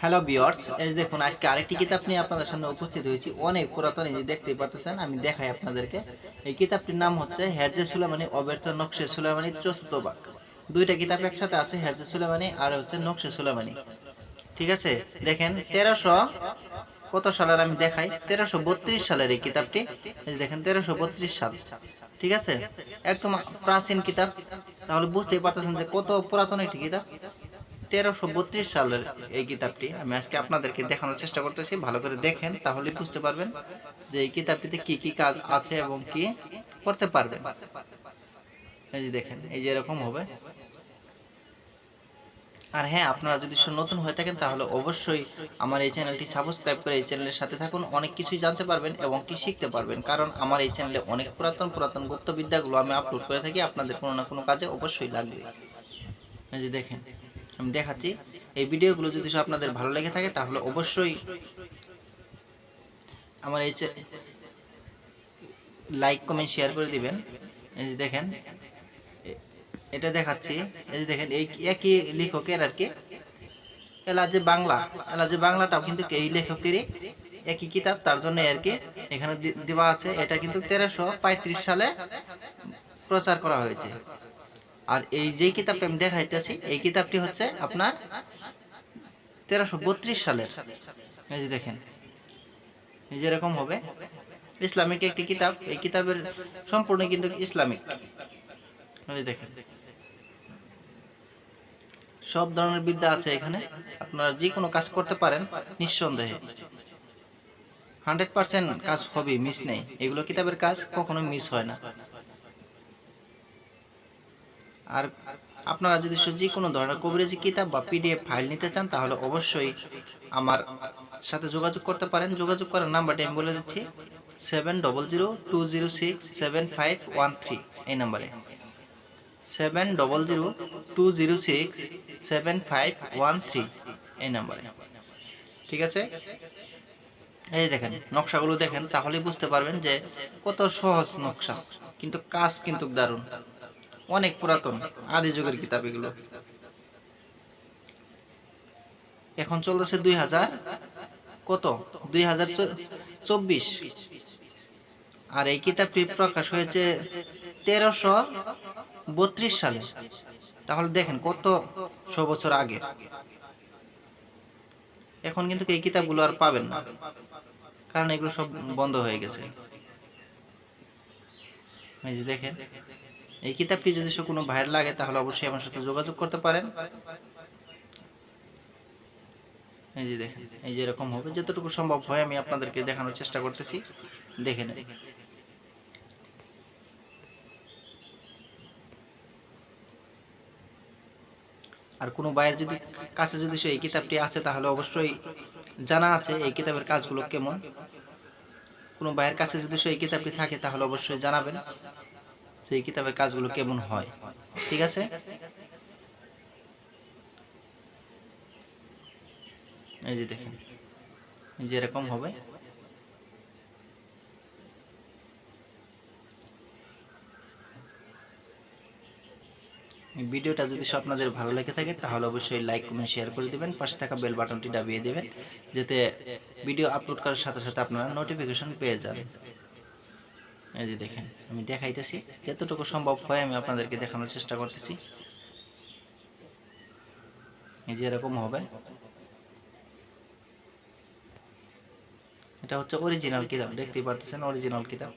Hello বিয়ার্স এই দেখুন, আজকে আরেকটি কিতাব নিয়ে আপনাদের সামনে উপস্থিত হয়েছি। অনেক পুরাতন, এই দেখতেই পাচ্ছেন আমি দেখাই আপনাদেরকে। এই কিতাবটির নাম হচ্ছে হেরজে সুলেমানি অব্যর্থ নকশে সুলেমানি, চতুর্থ বাক। দুইটা কিতাব একসাথে আছে, হেরজে সুলেমানি আর হচ্ছে নকশে সুলেমানি। ঠিক আছে? দেখেন, তেরোশো কত সালের আমি দেখাই? তেরোশো বত্রিশ সালের এই কিতাবটি। দেখেন, তেরোশো বত্রিশ সাল। ঠিক আছে? একদম প্রাচীন কিতাব। তাহলে বুঝতেই পারতেছেন যে কত পুরাতন একটি কিতাব। তেরোশো বত্রিশ সালের এই কিতাবটি আমি আজকে আপনাদেরকে দেখানোর চেষ্টা করতেছি। ভালো করে দেখেন, তাহলেই বুঝতে পারবেন যে এই কিতাবটিতে কি কি কাজ আছে এবং কি করতে পারবেন এই যে দেখেন, এই যে এরকম হবে। আর হ্যাঁ আপনারা যদি নতুন হয়ে থাকেন, তাহলে অবশ্যই আমার এই চ্যানেলটি সাবস্ক্রাইব করে এই চ্যানেলের সাথে থাকুন। অনেক কিছুই জানতে পারবেন এবং কি শিখতে পারবেন। কারণ আমার এই চ্যানেলে অনেক পুরাতন পুরাতন গুপ্তবিদ্যাগুলো আমি আপলোড করে থাকি। আপনাদের কোনো না কোনো কাজে অবশ্যই লাগবে। দেখেন আমি দেখাচ্ছি। এই ভিডিওগুলো যদি আপনাদের ভালো লেগে থাকে, তাহলে অবশ্যই আমার এই লাইক কমেন্ট শেয়ার করে দিবেন। এই যে দেখেন, এটা দেখাচ্ছি। এই যে দেখেন, এই একই লেখকের আর কি। এলা যে বাংলা। এলা যে বাংলাটাও কিন্তু এই লেখকেরই একই কিতাব, তার জন্য আর কি এখানে দেওয়া আছে। এটা কিন্তু তেরোশো সালে প্রচার করা হয়েছে। আর এই যে কিতাবটা আমি দেখাইতেছি, এই কিতাবটি হচ্ছে আপনার তেরোশো বত্রিশ সালের। এই যে দেখেন, এই যে এরকম হবে। ইসলামিক একটি কিতাব, এই কিতাবের সম্পূর্ণ কিন্তু ইসলামিক। দেখেন, সব ধরনের বিদ্যা আছে এখানে। আপনারা যে কোনো কাজ করতে পারেন নিঃসন্দেহে। হান্ড্রেড পার্সেন্ট কাজ হবে মিস নেই। এগুলো কিতাবের কাজ কখনো মিস হয় না। আর আপনারা যদি যে কোনো ধরনের কভারেজ কিতাব বা পিডিএফ ফাইল নিতে চান, তাহলে অবশ্যই আমার সাথে যোগাযোগ করতে পারেন। যোগাযোগ করার নাম্বারটি আমি বলে দিচ্ছি seven double zero two zero six seven five one three এই নাম্বারে। Seven double zero two zero six seven five one three এই নাম্বারে। ঠিক আছে? এই দেখেন, নকশাগুলো দেখেন, তাহলেই বুঝতে পারবেন যে কত সহজ নকশা, কিন্তু কাজ কিন্তু দারুণ। অনেক পুরাতন, আদি যুগের কিতাব এগুলো। এখন চলতেছে দুই হাজার কত? দুই হাজার চব্বিশ। আর এই কিতাবটি প্রকাশ হয়েছে তেরোশো বত্রিশ সালে। তাহলে দেখেন কত শ বছর আগে। এখন কিন্তু এই কিতাবগুলো আর পাবেন না, কারণ এগুলো সব বন্ধ হয়ে গেছে। দেখেন এই কিতাবটি যদি সে কোনো ভাইয়ের লাগে, তাহলে অবশ্যই আমার সাথে যোগাযোগ করতে পারেন। এই যে দেখেন, এই যে এরকম হবে। যতটুকু সম্ভব হয় আমি আপনাদেরকে দেখানোর চেষ্টা করতেছি। দেখে নেন। আর কোনো ভাইয়ের যদি কাছে যদি সে এই কিতাবটি আছে, তাহলে অবশ্যই জানা আছে এই কিতাবের কাজগুলো কেমন। কোনো ভাইয়ের কাছে যদি সে এই কিতাবটি থাকে, তাহলে অবশ্যই জানাবেন। এই কিতাবের কাজগুলো কেমন হয়? ঠিক আছে? এই যে দেখেন যে এরকম হবে। ভিডিওটা যদি আপনাদের ভালো লেগে থাকে, তাহলে অবশ্যই লাইক, কমেন্ট, শেয়ার করে দিবেন। পাশে থাকা বেল বাটনটি দাবিয়ে দেবেন, যাতে ভিডিও আপলোড করার সাথে সাথে আপনারা নোটিফিকেশন পেয়ে যান। এই যে দেখেন, আমি দেখাইতেছি। যতটুকু সম্ভব হয় আমি আপনাদেরকে দেখানোর চেষ্টা করতেছি। এই যে এরকম হবে। এটা হচ্ছে অরিজিনাল কিতাব, দেখতেই পারতেছেন অরিজিনাল কিতাব।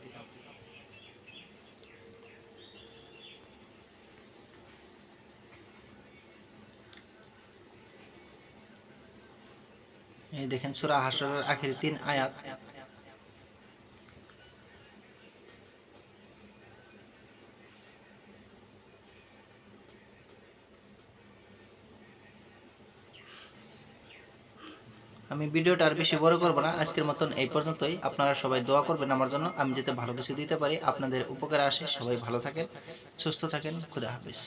এই দেখেন, সূরা হাসরের আখেরি তিন আয়াত। আমি ভিডিওটা আর বেশি বড় করব না। আজকের মতন এই পর্যন্তই। আপনারা সবাই দোয়া করবেন আমার জন্য। আমি যাতে ভালো কিছু দিতে পারি, আপনাদের উপকারে আসে। সবাই ভালো থাকেন, সুস্থ থাকেন। খুদা হাফিজ।